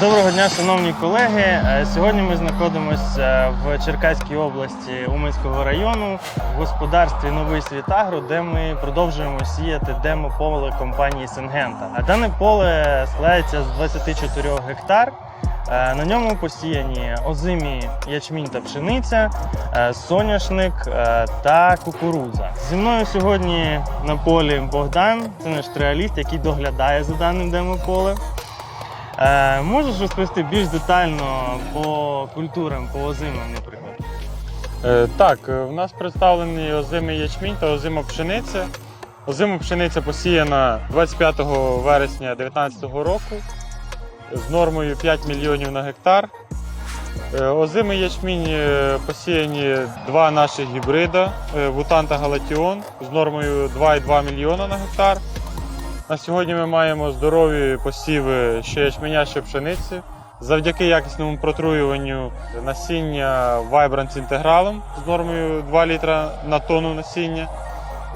Доброго дня, шановні колеги. Е, сьогодні ми знаходимося е, в Черкаській області Уманського району в господарстві Новий світ Агро», де ми продовжуємо сіяти демо поле компанії Сенгента. А дане поле складається з 24 гектар. Е, На ньому посіяні озимі ячмінь та пшениця, е, соняшник е, та кукурудза. Зі мною сьогодні на полі Богдан, це наш реаліст, який доглядає за даним демо-полем. Можеш розповісти більш детально по культурам, по озимам, наприклад? Так, в нас представлені озимий ячмінь та озима пшениця. Озима пшениця посіяна 25 вересня 2019 року з нормою 5 мільйонів на гектар. Е, Озимий ячмінь е, посіяні два наших гібрида е, Вутан та Галатіон з нормою 2,2 мільйона на гектар. На сьогодні ми маємо здорові посіви що ячменя, що пшениці. Завдяки якісному протруюванню насіння Vibrance інтегралом з нормою 2 літра на тонну насіння.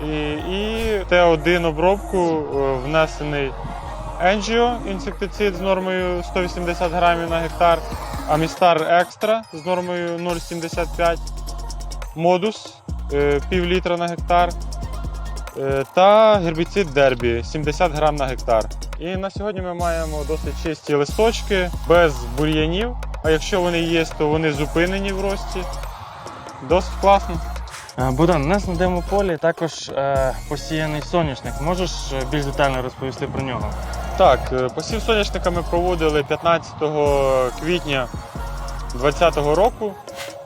І, і Т1 обробку внесений Angio інсектицид з нормою 180 грамів на гектар, Амістар Екстра з нормою 0,75, Модус е, пів літра на гектар е, та гербіцид Дербі 70 грам на гектар. І на сьогодні ми маємо досить чисті листочки без бур'янів. А якщо вони є, то вони зупинені в рості. Досить класно. Е, Богдан, у нас на демо-полі також посіяний соняшник. Можеш більш детально розповісти про нього? Так, е, посів соняшника ми проводили 15 квітня 2020 року.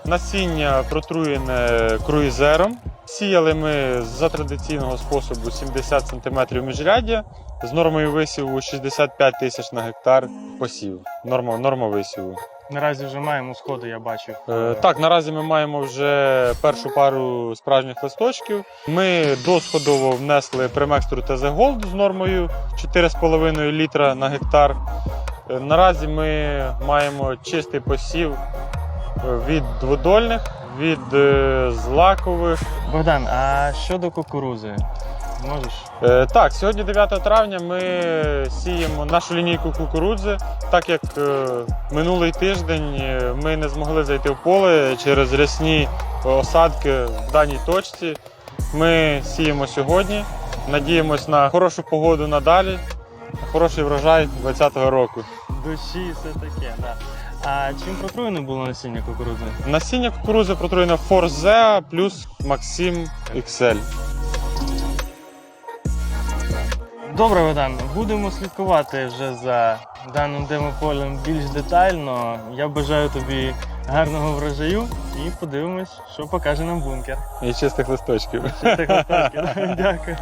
Насіння протруєне круїзером. Сіяли ми за традиційного способу 70 см міжряддя з нормою висіву 65 тисяч на гектар посів. Норма, норма висіву. Наразі вже маємо сходи, я бачив. Е, Так, наразі ми маємо вже першу пару справжніх листочків. Ми досходово внесли премекстру ТЗ Gold з нормою 4,5 літра на гектар. Е, Наразі ми маємо чистий посів е, від дводольних, від е, злакових. Богдан, а щодо кукурузи? Можеш? Е, Так, сьогодні 9 травня ми сіємо нашу лінійку кукурудзи, так як е, минулий тиждень е, ми не змогли зайти в поле через рясні осадки в даній точці. Ми сіємо сьогодні, надіємось на хорошу погоду надалі, на хороший врожай 2020 року. Душі все таке, да. А чим протруєне було насіння кукурудзи? Насіння кукурудзи протруєне Force плюс Maxim XL. Добре, Богдан, будемо слідкувати вже за даним демополем більш детально. Я бажаю тобі гарного врожаю і подивимось, що покаже нам бункер. І чистих листочків. Чистих листочків. Дякую.